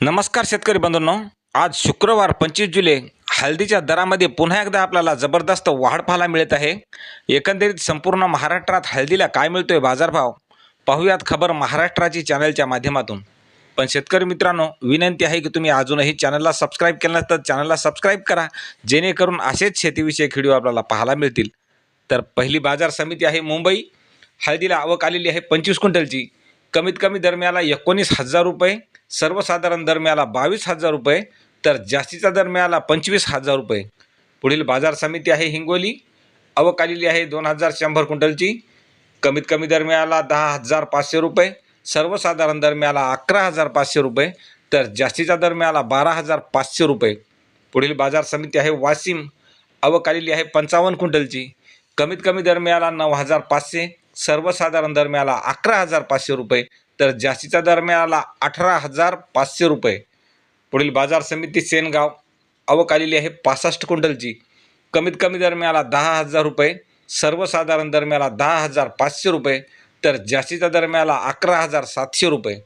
नमस्कार शेतकरी बंधूंनो. आज शुक्रवार पंचवीस जुलै हळदीच्या दरामध्ये पुन्हा एकदा आपल्याला जबरदस्त वाढ पाहायला मिळत आहे. एकंदरीत संपूर्ण महाराष्ट्रात हळदीला काय मिळतोय बाजारभाव पाहूयात खबर महाराष्ट्राची चॅनलच्या माध्यमातून. पण शेतकरी मित्रांनो विनंती आहे की तुम्ही अजूनही चॅनलला सबस्क्राईब केलं नसतं तर चॅनलला सबस्क्राईब करा. जेणेकरून असेच शेतीविषयक व्हिडिओ आपल्याला पाहायला मिळतील. तर पहिली बाजार समिती आहे मुंबई. हळदीला आवक आलेली आहे पंचवीस क्विंटलची. कमीत कमी दरम्याला एकोणीस हजार रुपये सर्वसाधारण दर मिळाला बावीस हजार रुपये तर जास्तीचा दर मिळाला पंचवीस हजार रुपये. पुढील बाजार समिती आहे हिंगोली. आवक आलेली आहे दोन हजार शंभर क्विंटलची. कमीत कमी दर मिळाला दहा हजार पाचशे रुपये. सर्वसाधारण दर मिळाला अकरा हजार पाचशे रुपये तर जास्तीचा दर मिळाला बारा हजार पाचशे रुपये. पुढील बाजार समिती आहे वाशिम. आवक आलेली आहे पंचावन्न क्विंटलची. कमीत कमी दर मिळाला नऊ हजार पाचशे सर्वसाधारण दर मिळाला अकरा हजार पाचशे रुपये तर जास्तीचा दर मिळाला अठरा हजार पाचशे रुपये. पुढील बाजार समिती सेनगाव आवक आलेली आहे पासष्ट क्विंटलची. कमीत कमी दर मिळाला दहा हजार रुपये सर्वसाधारण दर मिळाला दहा हजार पाचशे रुपये तर जास्तीचा दर मिळाला अकरा हजार सातशे रुपये.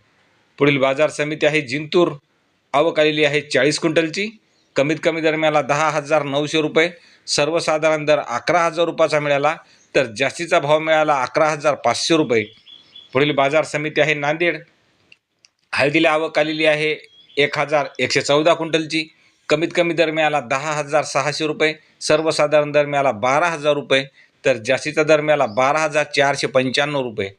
पुढील बाजार समिती आहे जिंतूर आवक आलेली आहे चाळीस क्विंटलची. कमीत कमी दर मिळाला दहा हजार नऊशे रुपये सर्वसाधारण दर अकरा हजार रुपयाचा मिळाला तर जास्तीचा भाव मिळाला अकरा हजार पाचशे रुपये. पुढील बाजार समिती आहे नांदेड. हळदीला आवक आलेली आहे एक हजार एकशे चौदा क्विंटलची. कमीत कमी दर मिळाला दहा हजार सहाशे रुपये. सर्वसाधारण दर मिळाला बारा हजार रुपये. तर जास्तीचा दर मिळाला बारा हजार चारशे पंच्याण्णव रुपये.